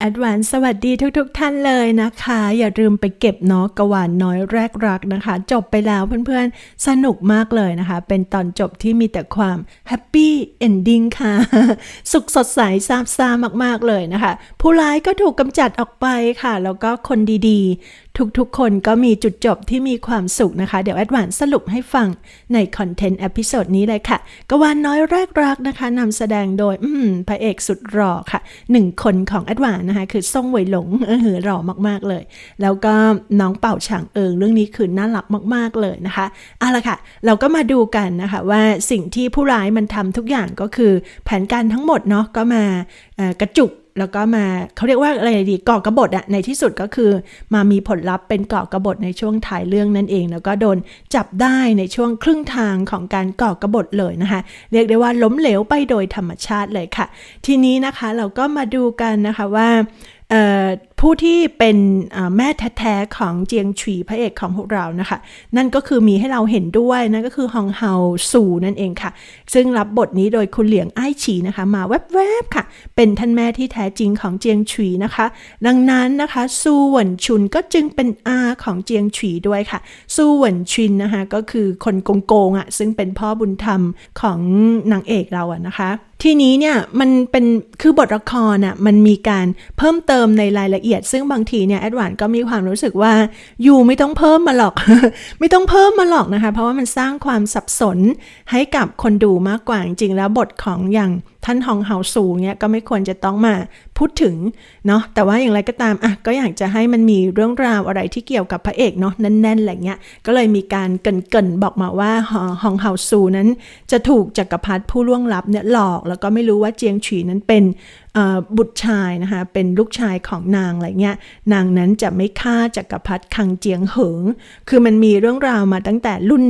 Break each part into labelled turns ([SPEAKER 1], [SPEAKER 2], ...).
[SPEAKER 1] แอดวานสวัสดีทุกๆทท่านเลยนะคะ อย่าลืมไปเก็บเนาะกระหวานน้อยแรกรักนะคะ จบไปแล้วเพื่อนๆ สนุกมากเลยนะคะ เป็นตอนจบที่มีแต่ความแฮปปี้เอนดิ้งค่ะ สุขสดใสซาบซ่ามากๆเลยนะคะ ผู้ร้ายก็ถูกกำจัดออกไปค่ะ แล้วก็คนดีๆทุกๆ คนก็มีจุดจบที่มีความสุขนะคะ เดี๋ยวแอดวานสรุปให้ฟังในคอนเทนต์เอพิโซดนี้เลยค่ะกวานน้อยแรกรักนะคะนำแสดงโดยอืมพระเอกสุดหล่อค่ะหนึ่งคนของแอดวานนะคะ คือซ่งเหวยหลงเออหล่อมากๆเลย แล้วก็น้องเป่าฉางเอิงเรื่องนี้คือน่ารักมาก ๆเลยนะคะเอาละค่ะ เราก็มาดูกันนะคะว่าสิ่งที่ผู้ร้ายมันทำทุกอย่างก็คือแผนการทั้งหมดเนาะก็มากระจุก แล้วก็มาเขาเรียกว่าอะไรดีก่อกระบฏอะในที่สุดก็คือมามีผลลัพธ์เป็นก่อกระบฏในช่วงถ่ายเรื่องนั่นเอง แล้วก็โดนจับได้ในช่วงครึ่งทางของการก่อกระบฏเลยนะคะเรียกได้ว่าล้มเหลวไปโดยธรรมชาติเลยค่ะ ทีนี้นะคะเราก็มาดูกันนะคะว่า ผู้ที่เป็นแม่แท้ๆของเจียงฉีพระเอกของพวกเรานะคะ นั่นก็คือมีให้เราเห็นด้วยนั่นก็คือฮองเฮาสูนั่นเองค่ะ ซึ่งรับบทนี้โดยคุณเหลียงไอ้ฉีนะคะ มาแวบๆค่ะ เป็นท่านแม่ที่แท้จริงของเจียงฉีนะคะ ดังนั้นนะคะซูหวนชุนก็จึงเป็นอาของเจียงฉีด้วยค่ะซูหวนชุนนะคะก็คือคนโกงๆอะซึ่งเป็นพ่อบุญธรรมของนางเอกเราอะนะคะ ทีนี้เนี่ยมันเป็นคือบทละครอะมันมีการเพิ่มเติมในรายละเอียด ซึ่งบางทีเนี่ยแอดวานก็มีความรู้สึกว่าอยู่ไม่ต้องเพิ่มมาหรอก ไม่ต้องเพิ่มมาหรอกนะคะ เพราะว่ามันสร้างความสับสนให้กับคนดูมากกว่าจริงๆแล้วบทของอย่างท่านฮองเฮาสูเนี่ยก็ไม่ควรจะต้องมาพูดถึงเนาะแต่ว่าอย่างไรก็ตามอะก็อยากจะให้มันมีเรื่องราวอะไรที่เกี่ยวกับพระเอกเนาะแน่นๆอะไรเงี้ยก็เลยมีการเกินๆบอกมาว่าฮองเฮาสูนั้นจะถูกจักรพรรดิผู้ล่วงลับเนี่ยหลอก แล้วก็ไม่รู้ว่าเจียงฉีนั้นเป็นบุตรชายนะคะเป็นลูกชายของนางอะไรเงี้ยนางนั้นจะไม่ฆ่าจักรพรรดิคังเจียงเหิง คือมันมีเรื่องราวมาตั้งแต่รุ่น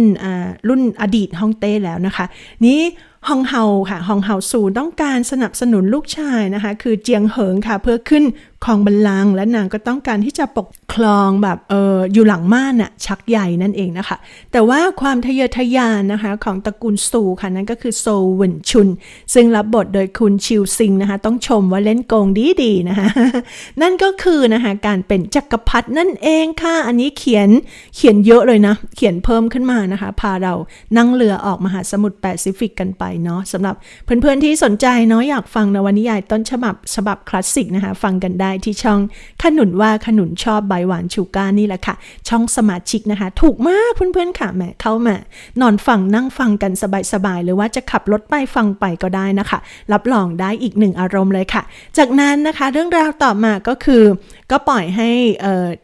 [SPEAKER 1] รุ่นอดีตฮ่องเต้แล้วนะคะ นี้ฮองเฮาค่ะฮองเฮาสูต้องการสนับสนุนลูกชายนะคะ คือเจียงเหิงค่ะเพื่อขึ้นครองบัลลังก์และนางก็ต้องการที่จะปกครองแบบเอออยู่หลังม่านอะชักใหญ่นั่นเองนะคะ แต่ว่าความทะเยอทะยานนะคะของตระกูลซูค่ะนั่นก็คือโซวินชุน ซึ่งรับบทโดยคุณชิวซิงนะคะ ต้องชมว่าเล่นโกงดีดีนะคะนั่นก็คือนะคะการเป็นจักรพรรดินั่นเองค่ะ อันนี้เขียนเขียนเยอะเลยนะ เขียนเพิ่มขึ้นมานะคะ พาเรานั่งเรือออกมหาสมุทรแปซิฟิกกันไปเนาะสำหรับเพื่อนๆที่สนใจเนาะอยากฟังนวนิยายต้นฉบับฉบับคลาสสิกนะคะ ฟังกันได้ที่ช่องขนุนว่าขนุนชอบใบหวานชูการนี่แหละค่ะ ช่องสมาชิกนะคะ ถูกมากเพื่อนๆค่ะแหมเข้ามานอนฟังนั่งฟังกันสบายๆหรือว่าจะขับรถไปฟังไปก็ได้นะคะ รับรองได้อีกหนึ่งอารมณ์เลยค่ะ จากนั้นนะคะเรื่องราวต่อมาก็คือ ก็ปล่อยให้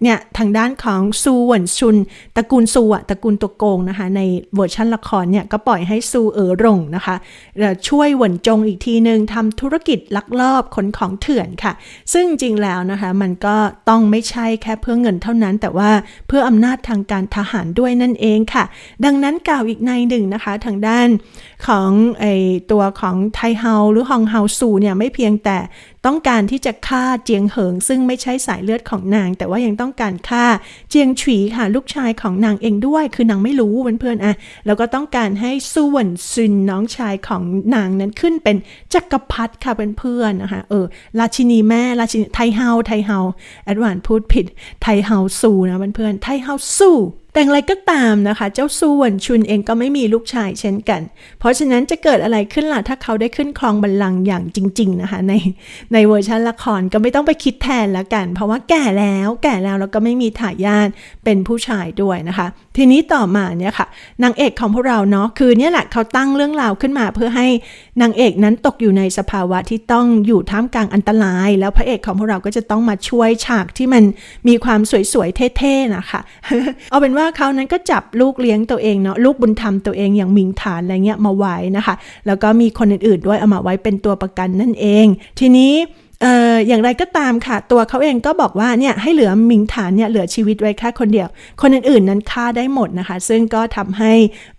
[SPEAKER 1] เนี่ยทางด้านของซูหวนชุนตระกูลซูอะตระกูลตัวโกงนะคะ ในเวอร์ชันละครเนี่ยก็ปล่อยให้ซูเอ๋อรงนะคะช่วยหวนจงอีกทีหนึ่งทำธุรกิจลักลอบขนของเถื่อนค่ะ ซึ่งจริงแล้วนะคะมันก็ต้องไม่ใช่แค่เพื่อเงินเท่านั้น แต่ว่าเพื่ออำนาจทางการทหารด้วยนั่นเองค่ะ ดังนั้นกล่าวอีกในหนึ่งนะคะทางด้านของไอตัวของไทเฮาหรือฮองเฮาซูเนี่ยไม่เพียงแต่ ต้องการที่จะฆ่าเจียงเหิง ซึ่งไม่ใช่สายเลือดของนาง แต่ว่ายังต้องการฆ่าเจียงฉีค่ะลูกชายของนางเองด้วย คือนางไม่รู้เพื่อนๆอะแล้วก็ต้องการให้ซูหวนซินน้องชายของนางนั้นขึ้นเป็นจักรพรรดิค่ะเพื่อนๆนะคะเออราชินีแม่ราชินีไทเฮาไทเฮาแอดวานพูดผิดไทเฮาซูนะเพื่อนๆไทเฮาซู แต่อะไรก็ตามนะคะ เจ้าซูวนชุนเองก็ไม่มีลูกชายเช่นกัน เพราะฉะนั้นจะเกิดอะไรขึ้นล่ะถ้าเขาได้ขึ้นครองบัลลังก์อย่างจริง ๆ นะคะ ในในเวอร์ชันละครก็ไม่ต้องไปคิดแทนแล้วกัน เพราะว่าแก่แล้วแก่แล้วแล้วก็ไม่มีทายาทเป็นผู้ชายด้วยนะคะ ทีนี้ต่อมาเนี่ยค่ะนางเอกของพวกเราเนาะคือเนี่ยแหละเขาตั้งเรื่องราวขึ้นมาเพื่อให้นางเอกนั้นตกอยู่ในสภาวะที่ต้องอยู่ท่ามกลางอันตราย แล้วพระเอกของพวกเราก็จะต้องมาช่วยฉากที่มันมีความสวยๆเท่ๆนะคะ เอาเป็นว่าว่าเขานั้นก็จับลูกเลี้ยงตัวเองเนาะลูกบุญธรรมตัวเองอย่างมิงฐานอะไรเงี้ยมาไว้นะคะ แล้วก็มีคนอื่นๆด้วยเอามาไว้เป็นตัวประกันนั่นเอง ทีนี้ เอ่ออย่างไรก็ตามค่ะ ตัวเขาเองก็บอกว่าเนี่ยให้เหลือมิงฐานเนี่ยเหลือชีวิตไว้แค่คนเดียว คนอื่นๆนั้นฆ่าได้หมดนะคะ ซึ่งก็ทำให้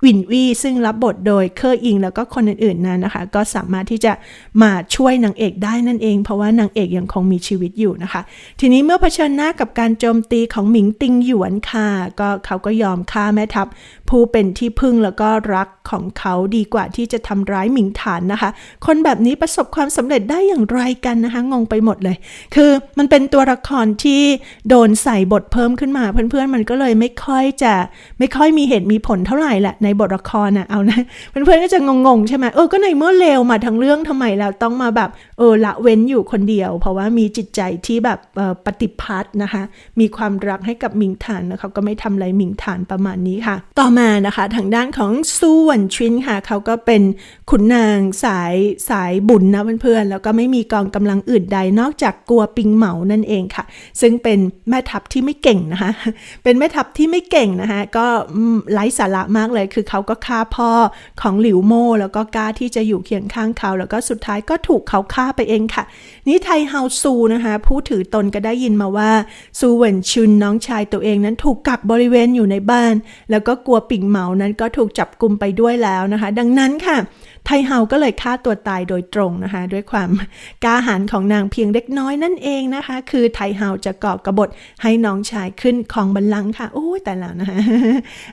[SPEAKER 1] วินวี่ซึ่งรับบทโดยเคอร์อิง แล้วก็คนอื่นๆนั้นนะคะ ก็สามารถที่จะมาช่วยนางเอกได้นั่นเอง เพราะว่านางเอกยังคงมีชีวิตอยู่นะคะ ทีนี้เมื่อเผชิญหน้ากับการโจมตีของหมิงติงหยวนค่ะก็เขาก็ยอมฆ่าแม่ทัพผู้เป็นที่พึ่งแล้วก็รักของเขาดีกว่าที่จะทำร้ายหมิงฐานนะคะ คนแบบนี้ประสบความสำเร็จได้อย่างไรกันนะคะ งงไปหมดเลย คือมันเป็นตัวละครที่โดนใส่บทเพิ่มขึ้นมา เพื่อนๆ มันก็เลยไม่ค่อยจะไม่ค่อยมีเหตุมีผลเท่าไหร่แหละในบทละครน่ะเอานะเพื่อนๆก็จะงงๆใช่ไหมเออก็ในเมื่อเลวมาทั้งเรื่องทำไมเราต้องมาแบบเออละเว้นอยู่คนเดียว เพราะว่ามีจิตใจที่แบบออปฏิพัทธ์นะคะ มีความรักให้กับหมิงฐานนะเขาก็ไม่ทำอะไรหมิงฐานประมาณนี้ค่ะ ต่อมานะคะ ทางด้านของซูวันชินค่ะเขาก็เป็นขุนนางสายสายบุญนะเพื่อนๆ แล้วก็ไม่มีกองกำลังอื่นใดนอกจากกลัวปิงเหมานั่นเองค่ะ ซึ่งเป็นแม่ทัพที่ไม่เก่งนะคะ เป็นแม่ทัพที่ไม่เก่งนะคะ ก็ไร้สาระมากเลย คือเขาก็ฆ่าพ่อของหลิวโม่แล้วก็กล้าที่จะอยู่เคียงข้างเขา แล้วก็สุดท้ายก็ถูกเขาฆ่าไปเองค่ะ นี่ไทเฮาซูนะคะ ผู้ถือตนก็ได้ยินมาว่า ซูเหวินชุนน้องชายตัวเองนั้นถูกกักบริเวณอยู่ในบ้าน แล้วก็กลัวปิ่งเหมานั้นก็ถูกจับกลุมไปด้วยแล้วนะคะ ดังนั้นค่ะ ไทเฮาก็เลยฆ่าตัวตายโดยตรงนะคะ ด้วยความกล้าหาญของนางเพียงเล็กน้อยนั่นเองนะคะ คือไทเฮาจะก่อกระบฏให้น้องชายขึ้นครองบัลลังก์ค่ะโอ้ยแต่แล้วนะคะ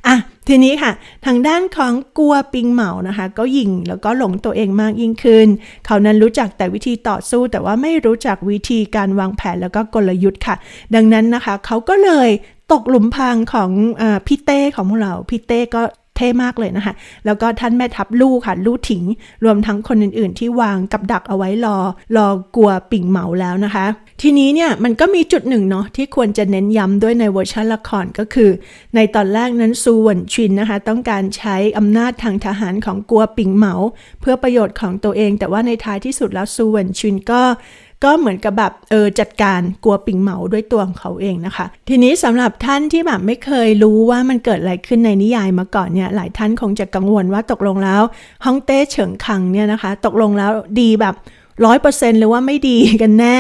[SPEAKER 1] อะทีนี้ค่ะ ทางด้านของกัวปิงเหมานะคะ ก็ยิงแล้วก็หลงตัวเองมากยิ่งขึ้น เขานั้นรู้จักแต่วิธีต่อสู้ แต่ว่าไม่รู้จักวิธีการวางแผนแล้วก็กลยุทธ์ค่ะ ดังนั้นนะคะ เขาก็เลยตกหลุมพรางของอพี่เต้ของพวกเราพี่เต้ก็ เท่มากเลยนะคะ แล้วก็ท่านแม่ทัพลู่ค่ะ ลู่ถิง รวมทั้งคนอื่นๆ ที่วางกับดักเอาไว้รอ รอกลัวปิ่งเหมาแล้วนะคะ ทีนี้เนี่ยมันก็มีจุดหนึ่งเนาะที่ควรจะเน้นย้ำด้วยในเวอร์ชันละครก็คือ ในตอนแรกนั้นซูหวนชินนะคะ ต้องการใช้อำนาจทางทหารของกัวปิ่งเหมา เพื่อประโยชน์ของตัวเอง แต่ว่าในท้ายที่สุดแล้วซูหวนชินก็ ก็เหมือนกับแบบเออจัดการกลัวปิงเหมาด้วยตัวของเขาเองนะคะ ทีนี้สำหรับท่านที่แบบไม่เคยรู้ว่ามันเกิดอะไรขึ้นในนิยายมาก่อนเนี่ยหลายท่านคงจะกังวลว่าตกลงแล้วฮ่องเต้เฉิงคังเนี่ยนะคะ ตกลงแล้วดีแบบร้อยเปอร์เซ็นหรือว่าไม่ดีกันแน่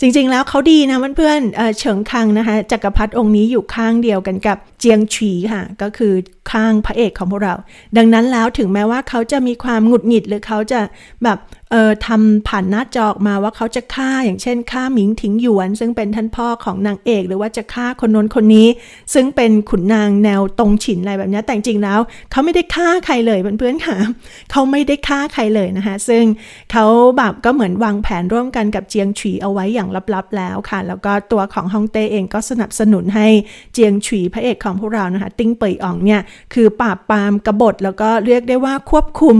[SPEAKER 1] จริงๆแล้วเขาดีนะเพื่อนๆเอ่อเฉิงคังนะคะจักรพรรดิองค์นี้อยู่ข้างเดียวกันกับเจียงฉีค่ะ ก็คือข้างพระเอกของพวกเรา ดังนั้นแล้วถึงแม้ว่าเขาจะมีความหงุดหงิดหรือเขาจะแบบเอ่อทำผ่านหน้าจอออกมาว่าเขาจะฆ่าอย่างเช่นฆ่าหมิงถิงหยวน ซึ่งเป็นท่านพ่อของนางเอก หรือว่าจะฆ่าคนน้นคนนี้ ซึ่งเป็นขุนนางแนวตรงฉินอะไรแบบนี้แต่จริงแล้ว เขาไม่ได้ฆ่าใครเลยเพื่อนๆค่ะเขาไม่ได้ฆ่าใครเลยนะคะซึ่งเขาแบบก็เหมือนวางแผนร่วมกันกับเจียงฉีเอาไว้อย่างลับๆแล้วค่ะ แล้วก็ตัวของฮ่องเต้เองก็สนับสนุนให้เจียงฉีพระเอกของพวกเรานะคะติ้งเปยอ่องเนี่ยคือปราบปรามกบฏแล้วก็เรียกได้ว่าควบคุม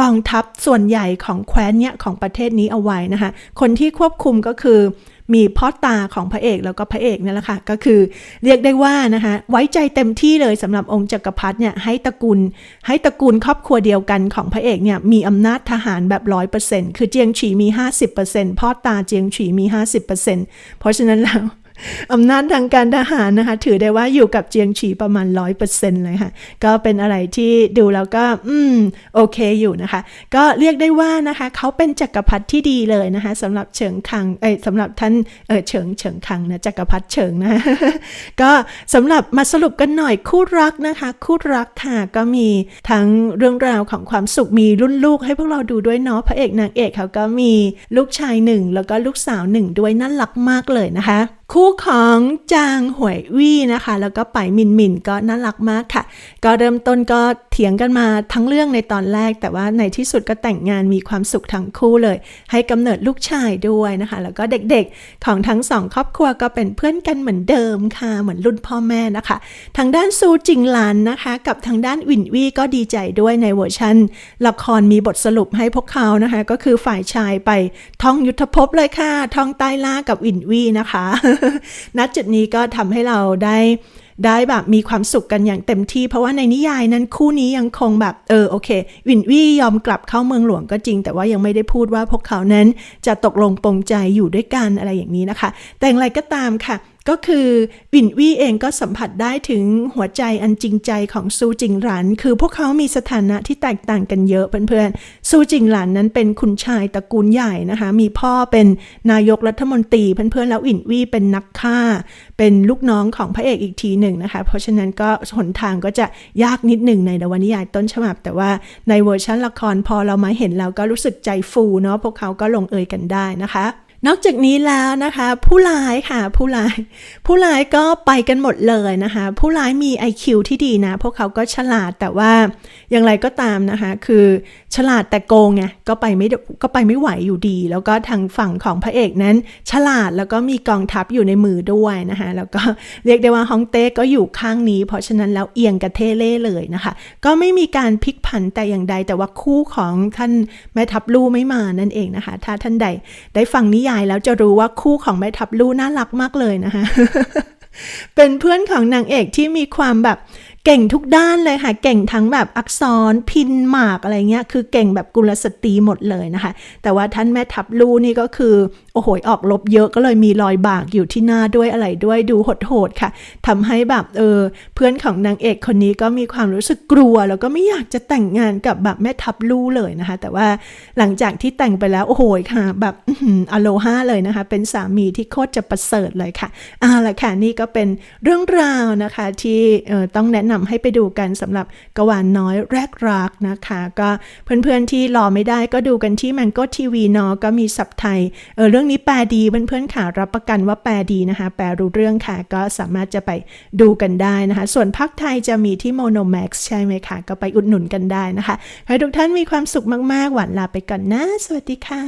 [SPEAKER 1] กองทัพส่วนใหญ่ของแคว้นเนี่ยของประเทศนี้เอาไว้นะคะ คนที่ควบคุมก็คือมีพ่อตาของพระเอกแล้วก็พระเอกนั่นแหละค่ะก็คือเรียกได้ว่านะคะไว้ใจเต็มที่เลยสำหรับองค์จักรพรรดิเนี่ยให้ตระกูลให้ตระกูลครอบครัวเดียวกันของพระเอกเนี่ยมีอำนาจทหารแบบร้อยเปอร์เซ็นต์คือเจียงฉีมี 50%พ่อตาเจียงฉีมี 50%เพราะฉะนั้นแล้ว อำนาจทางการทหารนะคะ ถือได้ว่าอยู่กับเจียงฉีประมาณ 100%เลยค่ะ ก็เป็นอะไรที่ดูแล้วก็ อืม โอเคอยู่นะคะ ก็เรียกได้ว่านะคะ เขาเป็นจักรพรรดิที่ดีเลยนะคะสำหรับเฉิงคังเอ้ยสำหรับท่านเออเฉิงเฉิงคังนะจักรพรรดิเฉิงนะ ก็สำหรับมาสรุปกันหน่อยคู่รักนะคะ คู่รักค่ะก็มีทั้งเรื่องราวของความสุขมีรุ่นลูกให้พวกเราดูด้วยเนาะพระเอกนางเอกเขาก็มีลูกชายหนึ่งแล้วก็ลูกสาวหนึ่งด้วยน่ารักมากเลยนะคะ คู่ของจางหวยวี่นะคะ แล้วก็ไปมินมินก็น่ารักมากค่ะ ก็เริ่มต้นก็เถียงกันมาทั้งเรื่องในตอนแรก แต่ว่าในที่สุดก็แต่งงานมีความสุขทั้งคู่เลย ให้กำเนิดลูกชายด้วยนะคะ แล้วก็เด็กๆของทั้งสองครอบครัวก็เป็นเพื่อนกันเหมือนเดิมค่ะเหมือนรุ่นพ่อแม่นะคะ ทางด้านซูจิงหลานนะคะ กับทางด้านวินวี่ก็ดีใจด้วยในเวอร์ชันละครมีบทสรุปให้พวกเขานะคะ ก็คือฝ่ายชายไปท่องยุทธภพเลยค่ะท่องใต้ล่ากับวินวี่นะคะณจุดนี้ก็ทำให้เราได้ ได้แบบมีความสุขกันอย่างเต็มที่ เพราะว่าในนิยายนั้นคู่นี้ยังคงแบบเออโอเค วินวี่ยอมกลับเข้าเมืองหลวงก็จริง แต่ว่ายังไม่ได้พูดว่าพวกเขานั้นจะตกลงปรงใจอยู่ด้วยกันอะไรอย่างนี้นะคะ แต่อย่างไรก็ตามค่ะ ก็คือวินวี่เองก็สัมผัสได้ถึงหัวใจอันจริงใจของซูจิงหลัน คือพวกเขามีสถานะที่แตกต่างกันเยอะเพื่อนๆ ซูจิงหลันนั้นเป็นคุณชายตระกูลใหญ่นะคะ มีพ่อเป็นนายกรัฐมนตรีเพื่อนๆ แล้ววินวี่เป็นนักฆ่า เป็นลูกน้องของพระเอกอีกทีหนึ่งนะคะ เพราะฉะนั้นก็หนทางก็จะยากนิดหนึ่งในนวนิยายต้นฉบับ แต่ว่าในเวอร์ชันละครพอเรามาเห็นแล้วก็รู้สึกใจฟูเนาะพวกเขาก็ลงเอยกันได้นะคะ นอกจากนี้แล้วนะคะ ผู้ร้ายค่ะ ผู้ร้าย ผู้ร้ายก็ไปกันหมดเลยนะคะ ผู้ร้ายมี IQ ที่ดีนะ พวกเขาก็ฉลาดแต่ว่าอย่างไรก็ตามนะคะ คือฉลาดแต่โกงไงก็ไปไม่ก็ไปไม่ไหวอยู่ดี แล้วก็ทางฝั่งของพระเอกนั้น ฉลาดแล้วก็มีกองทัพอยู่ในมือด้วยนะคะ แล้วก็เรียกได้ว่าฮองเต้ก็อยู่ข้างนี้ เพราะฉะนั้นแล้วเอียงกระเทเล่เลยนะคะ ก็ไม่มีการพลิกผันแต่อย่างใด แต่ว่าคู่ของท่านแม่ทัพลู่ไม่มานั่นเองนะคะ ถ้าท่านใดได้ฟังนิยายแล้วจะรู้ว่าคู่ของแม่ทับลู่น่ารักมากเลยนะคะเป็นเพื่อนของนางเอกที่มีความแบบ เก่งทุกด้านเลยค่ะ เก่งทั้งแบบอักษรพินหมากอะไรเงี้ย คือเก่งแบบกุลสตรีหมดเลยนะคะ แต่ว่าท่านแม่ทัพลูนี่ก็คือ โอ้โหออกลบเยอะก็เลยมีรอยบากอยู่ที่หน้าด้วยอะไรด้วยดูโหดๆค่ะทำให้แบบเออเพื่อนของนางเอกคนนี้ก็มีความรู้สึกกลัว แล้วก็ไม่อยากจะแต่งงานกับแบบแม่ทัพลู่เลยนะคะ แต่ว่าหลังจากที่แต่งไปแล้วโอ้โหค่ะ แบบอโลฮาเลยนะคะ เป็นสามีที่โคตรจะประเสริฐเลยค่ะเอาละค่ะนี่ก็เป็นเรื่องราวนะคะที่ออต้องแนะนำให้ไปดูกันสำหรับกวานน้อยแรกรักนะคะ ก็เพื่อนๆที่รอไม่ได้ก็ดูกันที่ Mango TV เนาะก็มีสับไทยเออเรื่องนี้แปลดีเพื่อนๆค่ะรับประกันว่าแปลดีนะคะ แปลรู้เรื่องค่ะ ก็สามารถจะไปดูกันได้นะคะ ส่วนภาคไทยจะมีที่ Monomax ใช่ไหมคะก็ไปอุดหนุนกันได้นะคะให้ทุกท่านมีความสุขมากๆ หวานลาไปก่อนนะ สวัสดีค่ะ